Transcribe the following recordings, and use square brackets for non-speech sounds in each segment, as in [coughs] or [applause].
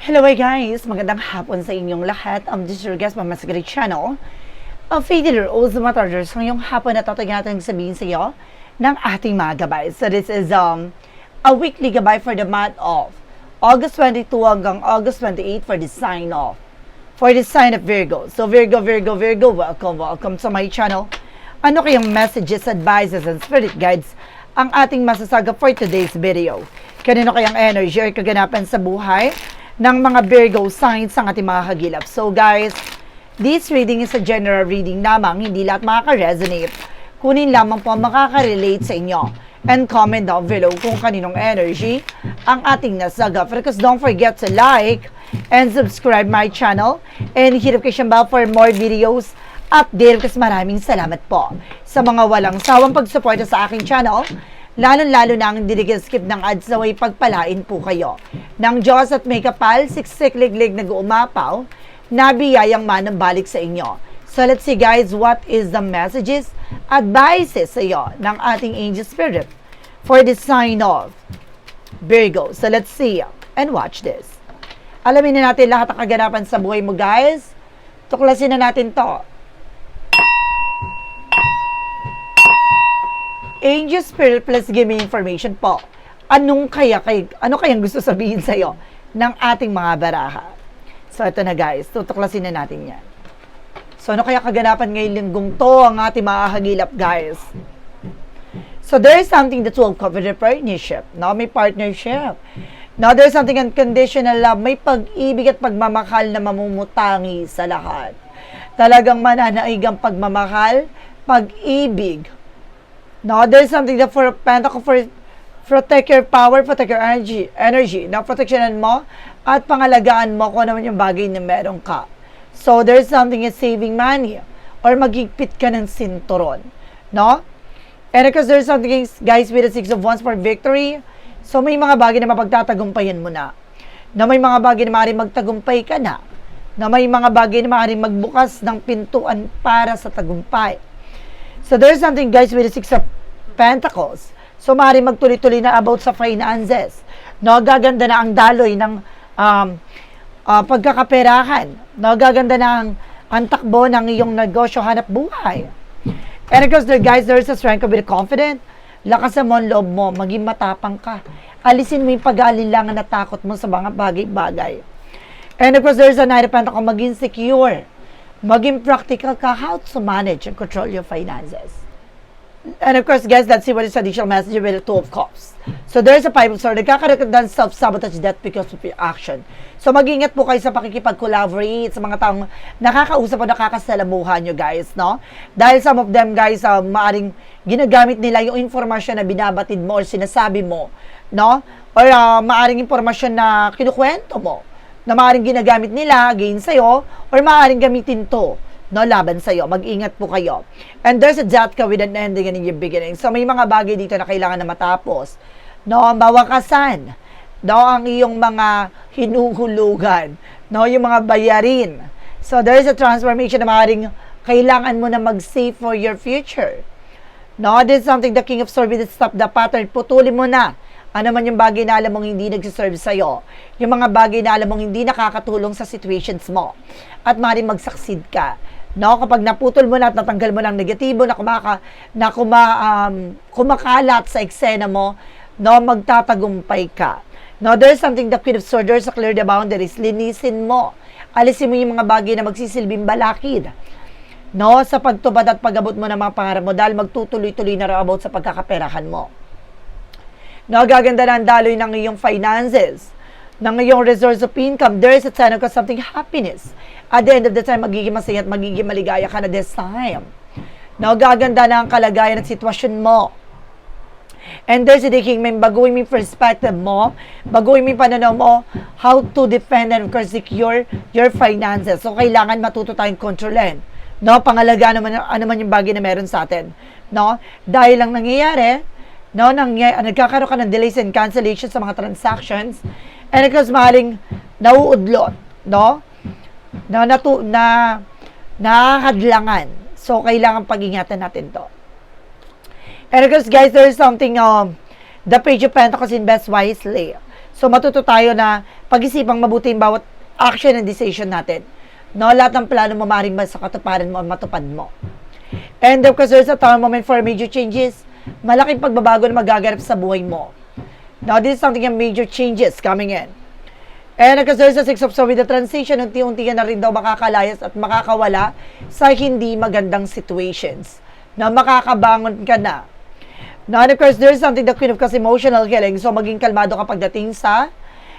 Hello guys! Magandang hapon sa inyong lahat. Um, this is your guest, Mama Sigrid Channel. A faithful Oz Matarders. Ngayong hapon na tatag natin sabihin sa iyo ng ating mga gabay. So this is um, a weekly gabay for the month of August 22 hanggang August 28 for the sign off. For the sign of Virgo. So Virgo, Virgo, Virgo, welcome, welcome sa my channel. Ano kayong messages, advices, and spirit guides ang ating masasaga for today's video? Kanino kayang energy or kaganapan sa buhay ng mga Virgo signs ang ating mga hagilap? So guys, this reading is a general reading lamang, hindi lahat makaka-resonate. Kunin lamang po ang makaka-relate sa inyo. And comment down below kung kaninong energy ang ating nasaga. Because don't forget to like and subscribe my channel and hit notification bell for more videos update kasi maraming salamat po sa mga walang sawang pagsuporta sa aking channel lalo-lalo na ang hindi skip ng ads na way pagpalain po kayo. Ng Diyos at may kapal, siksik-liglig nag-uumapaw, nabiyayang manang balik sa inyo. So let's see guys, what is the messages, advices sa iyo ng ating angel spirit for the sign of Virgo. So let's see and watch this. Alamin na natin lahat ng kaganapan sa buhay mo guys. Tuklasin na natin to. Angel Spirit plus give information po. Anong kaya kay ano kayang gusto sabihin sa iyo ng ating mga baraha? So ito na guys, tutuklasin na natin 'yan. So ano kaya kaganapan ngayong linggong to ang ating mga hagilap guys? So there is something that's will cover the partnership. No, may partnership. Now there's something unconditional love. May pag-ibig at pagmamahal na mamumutangi sa lahat. Talagang mananaig ang pagmamahal, pag-ibig, No, there's something that for Pentacle for protect your power, protect your energy, energy. Na proteksyonan mo at pangalagaan mo kung ano man yung bagay na meron ka. So, there's something is saving money or magigpit ka ng sinturon. No? And because there's something, guys, with the Six of Wands for victory, so may mga bagay na mapagtatagumpayan mo na. Na may mga bagay na maaaring magtagumpay ka na. Na may mga bagay na maaaring magbukas ng pintuan para sa tagumpay. So there's something guys with the Six of Pentacles. So maaaring magtuloy-tuloy na about sa finances. No, gaganda na ang daloy ng um, uh, pagkakaperahan. No, gaganda na ang, ang takbo ng iyong negosyo hanap buhay. And because there guys, there's a strength of being confident. Lakasan mo ang loob mo, maging matapang ka. Alisin mo yung pag-aalinlangan na takot mo sa mga bagay-bagay. And of course, there's a Knight of Pentacles, maging secure maging practical ka how to manage and control your finances. And of course, guys, see what is additional message with the Two of Cups. So there's a Five of Swords. Nagkakaroon ng self-sabotage that because of your action. So mag-ingat po kayo sa pakikipag-collaborate sa mga taong nakakausap o nakakasalamuhan nyo, guys, no? Dahil some of them, guys, uh, maaring ginagamit nila yung informasyon na binabatid mo or sinasabi mo, no? Or uh, maaring informasyon na kinukwento mo na maaaring ginagamit nila against sa'yo or maaaring gamitin to no, laban sa'yo. Mag-ingat po kayo. And there's a death ka with an ending and in your beginning. So, may mga bagay dito na kailangan na matapos. No, mawakasan. No, ang iyong mga hinuhulugan. No, yung mga bayarin. So, there's a transformation na maaaring kailangan mo na mag-save for your future. No, this is something the King of will stop the pattern. Putulin mo na ano man yung bagay na alam mong hindi nagsiserve sa'yo. Yung mga bagay na alam mong hindi nakakatulong sa situations mo. At maaaring mag-succeed ka. No, kapag naputol mo na at natanggal mo ng negatibo na kumaka na kuma, um, kumakalat sa eksena mo, no, magtatagumpay ka. No, there's something the Queen of Swords, there's a clear the boundaries. Linisin mo. Alisin mo yung mga bagay na magsisilbing balakid. No, sa pagtubad at pagabot mo ng mga pangarap mo dahil magtutuloy-tuloy na about sa pagkakaperahan mo. Nagaganda na ang daloy ng iyong finances, ng iyong resource of income. There is a time of something happiness. At the end of the time, magiging masaya at magiging maligaya ka na this time. Nagaganda na ang kalagayan at sitwasyon mo. And there's a king, may baguhin mo perspective mo, baguhin mo pananaw mo, how to defend and of course secure your finances. So, kailangan matuto tayong kontrolin. No, pangalaga naman, ano man yung bagay na meron sa atin. No? Dahil lang nangyayari, no, nang, nagkakaroon ka ng delays and cancellations sa mga transactions, and because maling nauudlot, no, na, natu, na nakakadlangan. So, kailangan pag-ingatan natin to. And because guys, there is something, um, the page of Pentacles invest wisely. So, matuto tayo na pag-isipang mabuti bawat action and decision natin. No, lahat ng plano mo maaaring sa katuparan mo, matupad mo. And of course, there's a time moment for major changes. Malaking pagbabago na magaganap sa buhay mo. Now, this is something yung major changes coming in. And because there's a six of swords with the transition, unti-unti ka na rin daw makakalayas at makakawala sa hindi magandang situations. Na makakabangon ka na. Now, and of course, there's something the Queen of Cups emotional healing. So, maging kalmado ka pagdating sa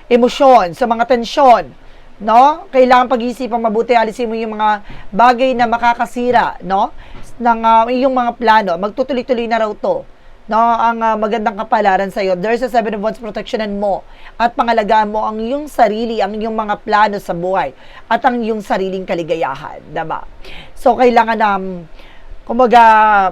emosyon, sa mga tensyon. No? Kailangan pag-iisipan mabuti, alisin mo yung mga bagay na makakasira, no? Ng uh, iyong mga plano. Magtutuloy-tuloy na raw to no, ang uh, magandang kapalaran sa iyo. There's a seven of wands protectionan mo at pangalagaan mo ang iyong sarili, ang iyong mga plano sa buhay at ang iyong sariling kaligayahan, diba? So, kailangan na, um, kumbaga,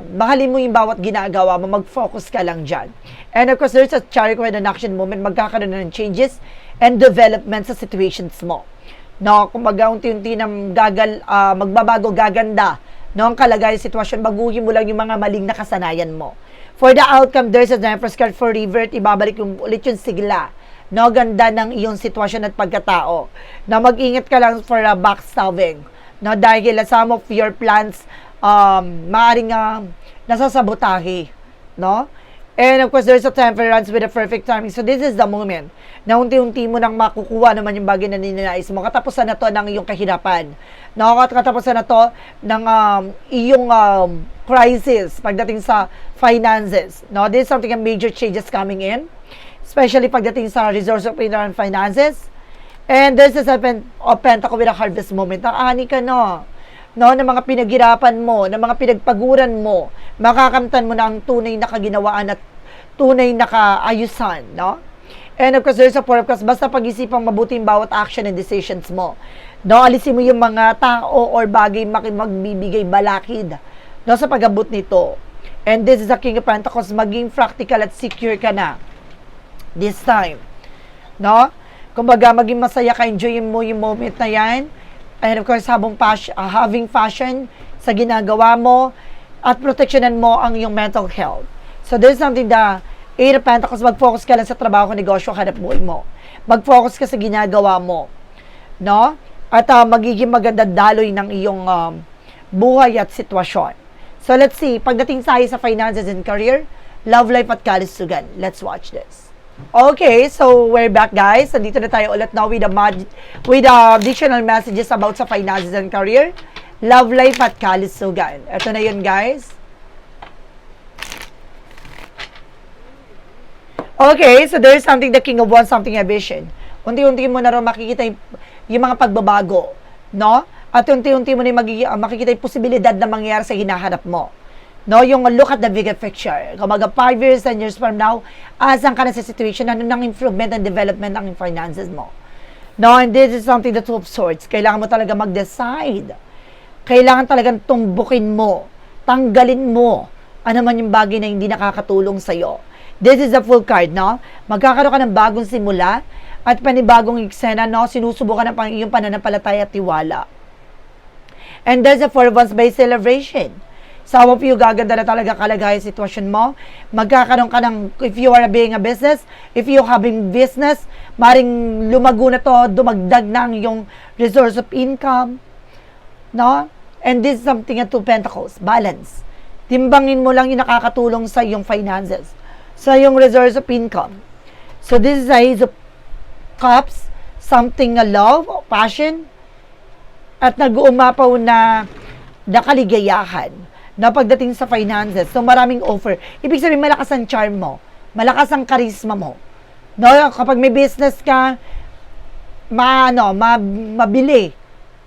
mahalin mo yung bawat ginagawa mo, mag-focus ka lang dyan. And of course, there's a chariot with an action moment, magkakaroon ng changes and development sa situations mo. No, kumbaga, unti-unti nang gagal, uh, magbabago, gaganda, no, ang kalagayan sitwasyon, baguhin mo lang yung mga maling nakasanayan mo For the outcome, there's a Empress card for revert. Ibabalik yung, ulit yung sigla. No, ganda ng iyong sitwasyon at pagkatao. Na mag-ingat ka lang for a backstabbing. No, dahil some of your plans um, maaaring uh, nasasabotahe. No? And of course, there's a temperance with a perfect timing. So this is the moment na unti-unti mo nang makukuha naman yung bagay na ninanais mo. Katapusan na to ng iyong kahirapan. No, katapusan na to ng um, iyong um, crisis pagdating sa finances. No, this is something a major changes coming in. Especially pagdating sa resource of and finances. And this is a pen, of pentacle with a harvest moment. Nakani ka, no? no, ng mga pinaghirapan mo, ng mga pinagpaguran mo, makakamtan mo na ang tunay na kaginawaan at tunay na kaayusan, no? And of course, there's a four of cups. Basta pag-isipang mabuti bawat action and decisions mo. No, alisin mo yung mga tao or bagay magbibigay balakid no, sa pag-abot nito. And this is the King of Pentacles. Maging practical at secure ka na. This time. No? Kumbaga, maging masaya ka, enjoy mo yung moment na yan and of course, habang pas- uh, having fashion sa ginagawa mo at protectionan mo ang iyong mental health. So, there's something that Eight of Pentacles, mag-focus ka lang sa trabaho, negosyo, hanap buhay mo. Mag-focus ka sa ginagawa mo. No? At uh, magiging maganda daloy ng iyong um, buhay at sitwasyon. So, let's see. Pagdating sa sa finances and career, love life at kalusugan. Let's watch this. Okay, so we're back guys. Nandito na tayo ulit now with, mag- with uh, additional messages about sa finances and career, love life at kalusugan. Ito na yun guys. Okay, so there's something the King of Wands, something a vision. Unti-unti mo na rin makikita yung, yung mga pagbabago, no? At unti-unti mo na magiging, makikita yung posibilidad na mangyayari sa hinahanap mo. No, yung look at the bigger picture. Kumaga 5 years, 10 years from now, asan ka na sa situation, ano nang improvement and development ng finances mo. No, and this is something the two of swords. Kailangan mo talaga mag-decide. Kailangan talagang tumbukin mo, tanggalin mo, ano man yung bagay na hindi nakakatulong sa'yo. This is a full card, no? Magkakaroon ka ng bagong simula at panibagong eksena, no? Sinusubukan ng iyong pananampalataya at tiwala. And there's a by celebration Some of you, gaganda na talaga kalagayan sitwasyon mo. Magkakaroon ka ng, if you are being a business, if you having business, maring lumago na to, dumagdag na ang yung resource of income. No? And this is something at two pentacles, balance. Timbangin mo lang yung nakakatulong sa yung finances, sa yung resource of income. So this is a of cups, something a love, passion, at nag-uumapaw na nakaligayahan na pagdating sa finances. So, maraming offer. Ibig sabihin, malakas ang charm mo. Malakas ang charisma mo. No, kapag may business ka, maano, ma, mabili.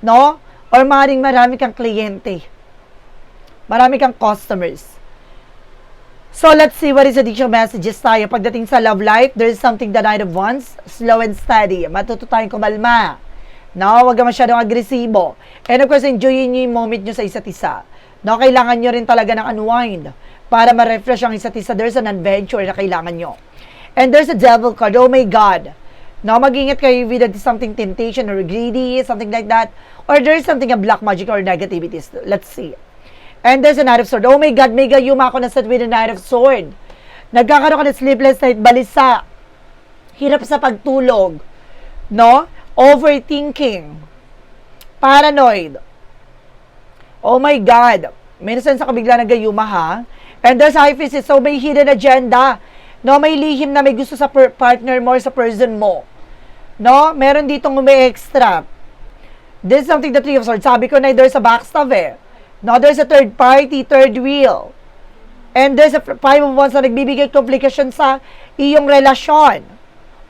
No? Or maring marami kang kliyente. Marami kang customers. So, let's see what is additional messages tayo. Pagdating sa love life, there is something that I of wants. Slow and steady. Matuto tayong kumalma. No, wag ka masyadong agresibo. And of course, enjoyin nyo yung moment nyo sa isa't isa. No, kailangan nyo rin talaga ng unwind para ma-refresh ang isa't isa. There's an adventure na kailangan nyo. And there's a devil card. Oh my God. No, mag-ingat kayo with something temptation or greedy, something like that. Or there's something a black magic or negativity. Let's see. And there's a Knight of Sword. Oh my God, mega yuma ako na set with a Knight of Sword. Nagkakaroon ka ng sleepless night, balisa. hirap sa pagtulog, no? Overthinking, paranoid. Oh my God. Minsan sa kabigla nagayuma ha. And there's high physics, so may hidden agenda. No, may lihim na may gusto sa partner mo sa person mo. No, meron ditong may extra. This is something the three of swords. Sabi ko na there's a backstab eh. No, there's a third party, third wheel. And there's a five of wands na nagbibigay complication sa iyong relasyon.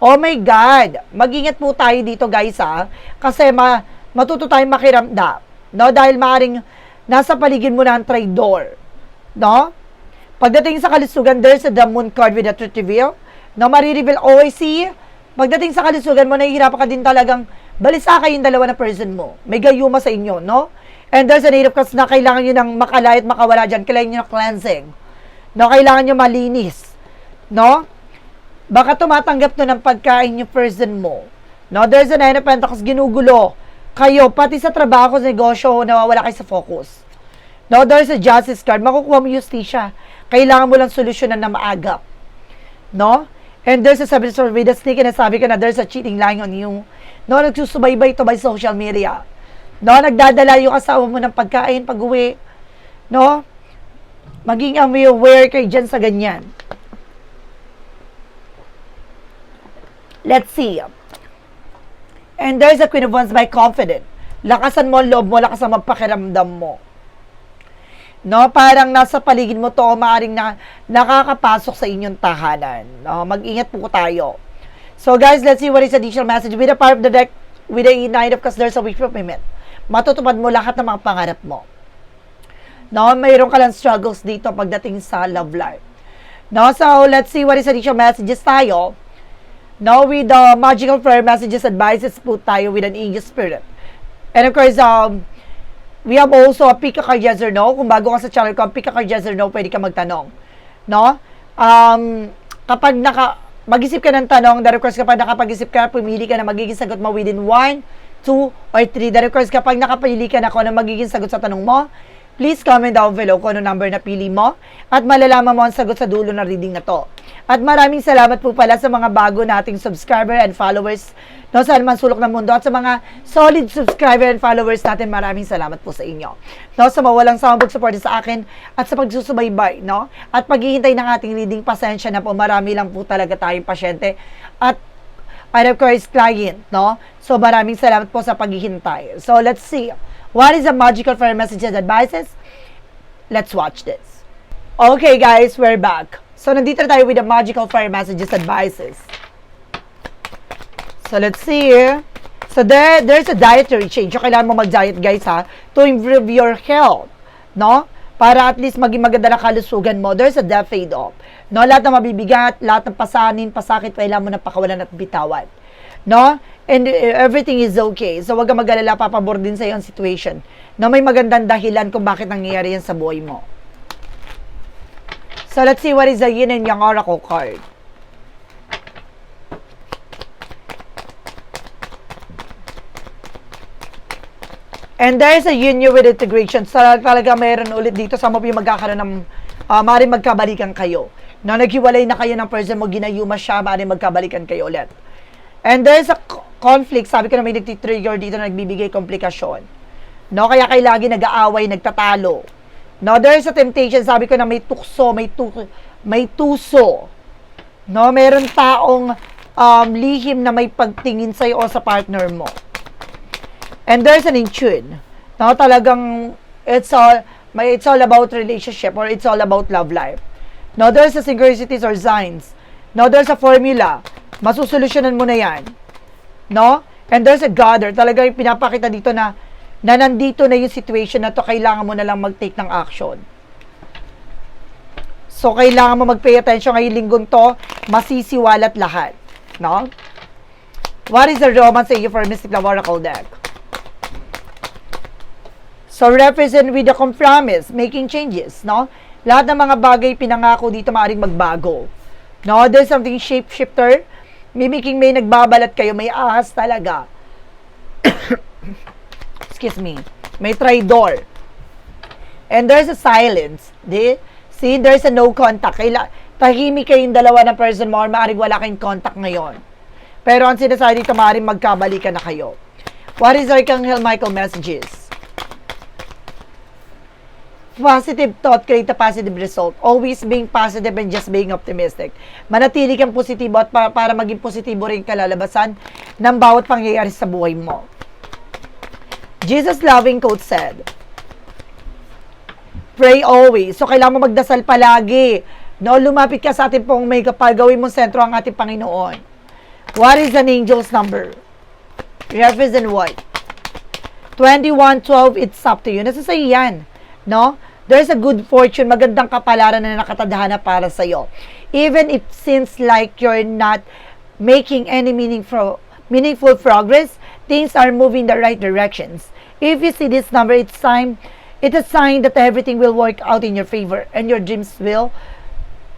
Oh my God! Mag-ingat po tayo dito guys ha. Kasi ma matuto tayong makiramdam. No? Dahil maaring nasa paligid mo na ang traidor. No? Pagdating sa kalusugan, there's the moon card with a truth reveal. No, marireveal always see. Pagdating sa kalusugan mo, nahihirapan ka din talagang balisa kayong dalawa na person mo. May gayuma sa inyo, no? And there's a native kasi na kailangan nyo ng makalay at makawala dyan. Kailangan nyo ng cleansing. No, kailangan nyo malinis. No? Baka tumatanggap to ng pagkain yung person mo. No, there's a nine of pentacles, ginugulo. Kayo, pati sa trabaho, sa negosyo, nawawala kayo sa focus. No, there's a justice card. Makukuha mo justisya. Kailangan mo lang solusyonan na maagap. No? And there's a sa with a sneak na sabi ka na there's a cheating lying on you. No, nagsusubaybay to by social media. No, nagdadala yung asawa mo ng pagkain pag uwi. No? Maging aware kayo dyan sa ganyan. Let's see. And there's a Queen of Wands by confident. Lakasan mo ang loob mo, lakasan mo ang pakiramdam mo. No, parang nasa paligid mo to, maaring na nakakapasok sa inyong tahanan. No, mag-ingat po tayo. So guys, let's see what is additional message. With the power of the deck, with the nine of cups, there's a wish fulfillment. Matutupad mo lahat ng mga pangarap mo. No, mayroon ka lang struggles dito pagdating sa love life. No, so let's see what is additional messages tayo. No, with the magical prayer messages, advices po tayo with an angel spirit. And of course, um, we have also a pick a card yes or no. Kung bago ka sa channel ko, pick a card yes or no, pwede ka magtanong. No? Um, kapag naka, mag-isip ka ng tanong, of course, kapag nakapag-isip ka, pumili ka na magiging sagot mo within 1, 2, or 3. That of course, kapag nakapili ka na kung ano magiging sagot sa tanong mo, please comment down below kung ano number na pili mo at malalaman mo ang sagot sa dulo ng reading na to. At maraming salamat po pala sa mga bago nating subscriber and followers no, sa man sulok ng mundo at sa mga solid subscriber and followers natin, maraming salamat po sa inyo. No, sa mawalang sawang pag-support sa akin at sa pagsusubaybay, no? At paghihintay ng ating reading, pasensya na po, marami lang po talaga tayong pasyente. At and of course, client, no? So, maraming salamat po sa paghihintay. So, let's see. What is the magical fire messages advices? Let's watch this. Okay, guys, we're back. So, nandito na tayo with the magical fire messages advices. So, let's see. So, there, there's a dietary change. So, kailangan mo mag-diet, guys, ha? To improve your health. No? Para at least maging maganda na kalusugan mo. There's a death fade off. No? Lahat ng mabibigat, lahat ng pasanin, pasakit, kailangan mo na pakawalan at bitawan. No? And uh, everything is okay. So, wag ka mag-alala, papabor din sa yung situation. No? May magandang dahilan kung bakit nangyayari yan sa buhay mo. So, let's see what is the yin and yang oracle card. And there is a union with integration. So, talaga mayroon ulit dito mo yung magkakaroon ng uh, maaaring magkabalikan kayo. No, naghiwalay na kayo ng person mo, ginayuma siya, maaaring magkabalikan kayo ulit. And there's a c- conflict, sabi ko na may nagtitrigger dito na nagbibigay komplikasyon. No, kaya kayo lagi nag-aaway, nagtatalo. No, there's a temptation, sabi ko na may tukso, may tu may tuso. No, meron taong um, lihim na may pagtingin sa o sa partner mo. And there's an intuition. No, talagang it's all may it's all about relationship or it's all about love life. No, there's a synchronicities or signs. No, there's a formula. Masusolusyonan mo na 'yan. No? And there's a gather. Talaga yung pinapakita dito na na nandito na yung situation na to, kailangan mo na lang mag-take ng action. So, kailangan mo mag-pay attention ngayong linggong to, masisiwalat lahat. No? What is the romance sa iyo for Mystic Love Oracle deck? So, represent with the compromise, making changes, no? Lahat ng mga bagay pinangako dito maaaring magbago. No, there's something shapeshifter, mimicking may nagbabalat kayo, may ahas talaga. [coughs] Excuse me. May traidor. And there's a silence. Di? See, there's a no contact. Kaila, tahimik kayong dalawa ng person mo or maaaring wala kayong contact ngayon. Pero ang sinasabi dito, maaaring magkabalikan na kayo. What is Archangel Michael messages? Positive thought create a positive result. Always being positive and just being optimistic. Manatili kang positibo at para, para maging positibo rin kalalabasan ng bawat pangyayari sa buhay mo. Jesus loving quote said, Pray always. So, kailangan mo magdasal palagi. No, lumapit ka sa ating pong may kapal. Gawin mong sentro ang ating Panginoon. What is an angel's number? Represent what? 2112, it's up to you. Nasa sa'yo yan. No? There's a good fortune, magandang kapalaran na nakatadhana para sa'yo. Even if seems like you're not making any meaningful, meaningful progress, things are moving the right directions. If you see this number, it's time, it's a sign that everything will work out in your favor and your dreams will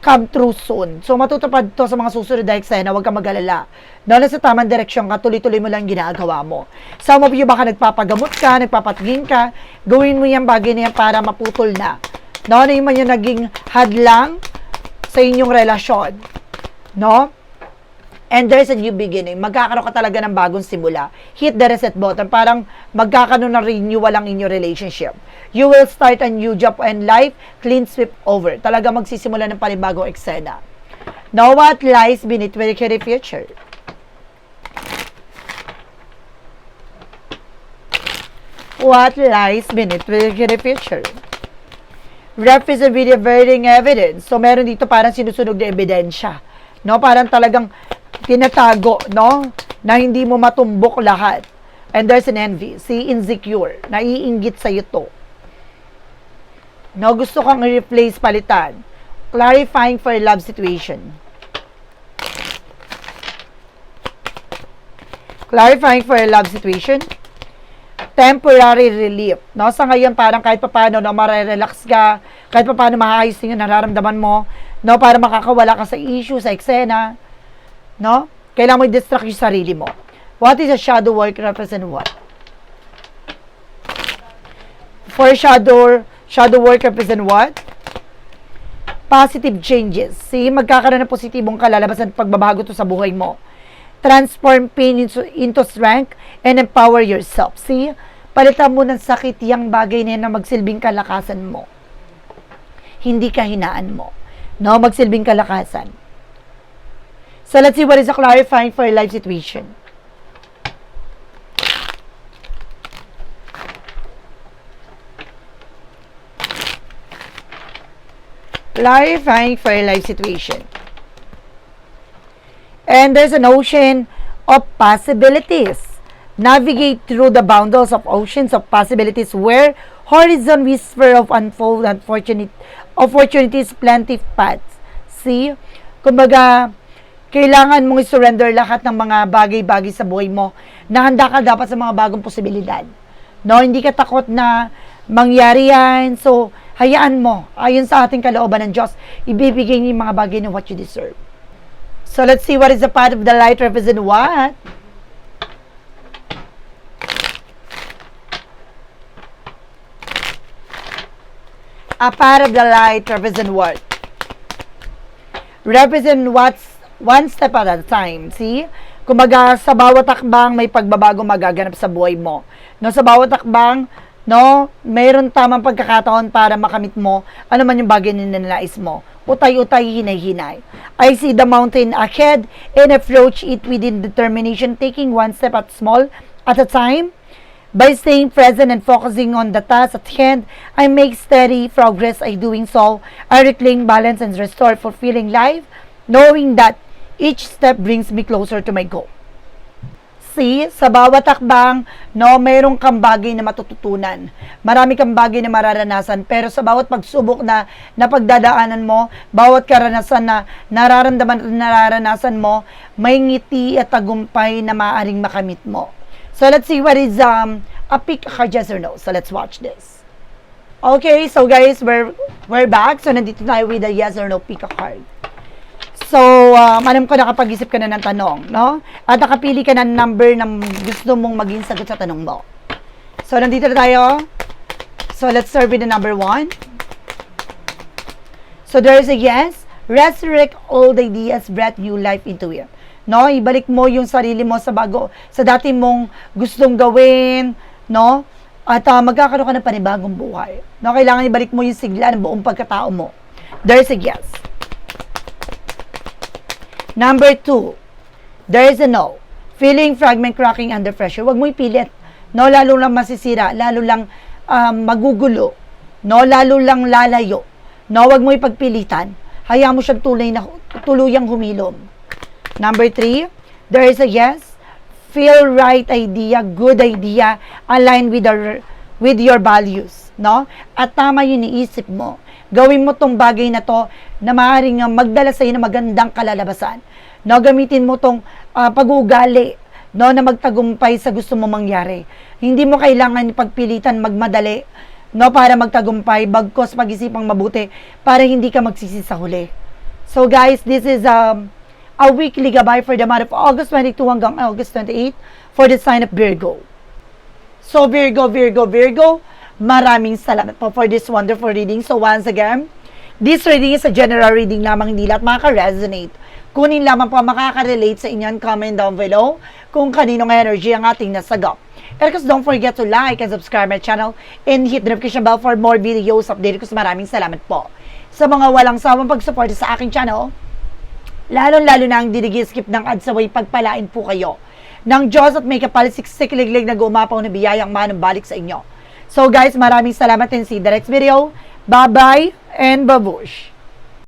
come true soon. So, matutupad to sa mga susunod na eksena, huwag kang mag-alala. No, nasa tamang direksyon ka, tuloy-tuloy mo lang ginagawa mo. Some of you baka nagpapagamot ka, nagpapatingin ka, gawin mo yung bagay na yan para maputol na. No, ano yung man yung naging hadlang sa inyong relasyon. No? And there's a new beginning. Magkakaroon ka talaga ng bagong simula. Hit the reset button. Parang magkakaroon ng renewal ang inyong relationship. You will start a new job and life, clean sweep over. Talaga magsisimula ng panibagong eksena. Know what lies beneath your future. What lies beneath your future. Represent video bearing evidence. So, meron dito parang sinusunog na ebidensya. No? Parang talagang tinatago, no? Na hindi mo matumbok lahat. And there's an envy. Si insecure. Naiinggit sa'yo to. No, gusto kang i-replace palitan. Clarifying for love situation. Clarifying for a love situation. Temporary relief. No, sa ngayon parang kahit papaano no, marerelax ka, kahit papaano maayos yung nararamdaman mo, no, para makakawala ka sa issue, sa eksena, no? Kailangan mo i-distract yung sarili mo. What is a shadow work represent what? For shadow shadow work represent what? Positive changes. See, magkakaroon ng positibong kalalabasan at pagbabago to sa buhay mo. Transform pain into, into strength and empower yourself. See, palitan mo ng sakit yung bagay na yan na magsilbing kalakasan mo. Hindi kahinaan mo. No, magsilbing kalakasan. So let's see what is a clarifying for a life situation. Clarifying for a life situation. And there's an ocean of possibilities. Navigate through the boundaries of oceans of possibilities where horizon whisper of unfold unfortunate opportunities plenty paths. See? Kumbaga, kailangan mong i-surrender lahat ng mga bagay-bagay sa buhay mo na handa ka dapat sa mga bagong posibilidad. No, hindi ka takot na mangyari yan. So, hayaan mo. Ayon sa ating kalooban ng Diyos, ibibigay niya mga bagay na what you deserve. So, let's see what is the path of the light represent what? A path of the light represent what? Represent what's one step at a time. See? Kumbaga, sa bawat takbang may pagbabago magaganap sa buhay mo. No, sa bawat takbang, no, mayroon tamang pagkakataon para makamit mo ano man yung bagay na ninanais mo. Utay-utay, hinay-hinay. I see the mountain ahead and approach it within determination, taking one step at small at a time. By staying present and focusing on the task at hand, I make steady progress. I doing so, I reclaim balance and restore fulfilling life, knowing that each step brings me closer to my goal. See, sa bawat takbang, no, mayroong kang bagay na matututunan. Marami kang bagay na mararanasan, pero sa bawat pagsubok na napagdadaanan mo, bawat karanasan na nararamdaman at nararanasan mo, may ngiti at tagumpay na maaaring makamit mo. So let's see what is um a pick a yes or no. So let's watch this. Okay, so guys, we're we're back. So nandito tayo with a yes or no pick a card. So, um, alam ko nakapag-isip ka na ng tanong, no? At nakapili ka ng number na gusto mong maging sagot sa tanong mo. So, nandito na tayo. So, let's with the number one. So, there is a yes. Resurrect old ideas, breath new life into it. no? Ibalik mo yung sarili mo sa bago, sa dati mong gustong gawin, no? At ah, magkakaroon ka ng panibagong buhay. No, kailangan ibalik mo yung sigla ng buong pagkatao mo. There's a yes. Number two, there is a no. Feeling fragment cracking under pressure. Huwag mo ipilit. No, lalo lang masisira, lalo lang um, magugulo. No, lalo lang lalayo. No, huwag mo ipagpilitan. Hayaan mo siyang tulay na, tuluyang humilom. Number three, there is a yes. Feel right idea, good idea, align with our, with your values, no? At tama yung iniisip mo. Gawin mo tong bagay na to na maaaring magdala sa iyo ng magandang kalalabasan. No, gamitin mo tong uh, pag-uugali, no, na magtagumpay sa gusto mo mangyari. Hindi mo kailangan pagpilitan magmadali, no, para magtagumpay, bagkos pag-isipang mabuti para hindi ka magsisi sa huli. So guys, this is um, a weekly gabay for the month of August 22 hanggang August 28 for the sign of Virgo. So Virgo, Virgo, Virgo, maraming salamat po for this wonderful reading. So once again, this reading is a general reading lamang, hindi lahat makaka-resonate. Kunin lamang po makaka-relate sa inyan, comment down below kung kaninong energy ang ating nasagap. And of course, don't forget to like and subscribe my channel and hit the notification bell for more videos update ko. Maraming salamat po sa mga walang sawang pag-support sa aking channel. Lalong-lalo na ang dinigi-skip ng ads away pagpalain po kayo ng Diyos at may kapalisiksikiliglig na gumapaw na biyayang manumbalik sa inyo. So guys, maraming salamat and see the next video. Bye-bye and babush!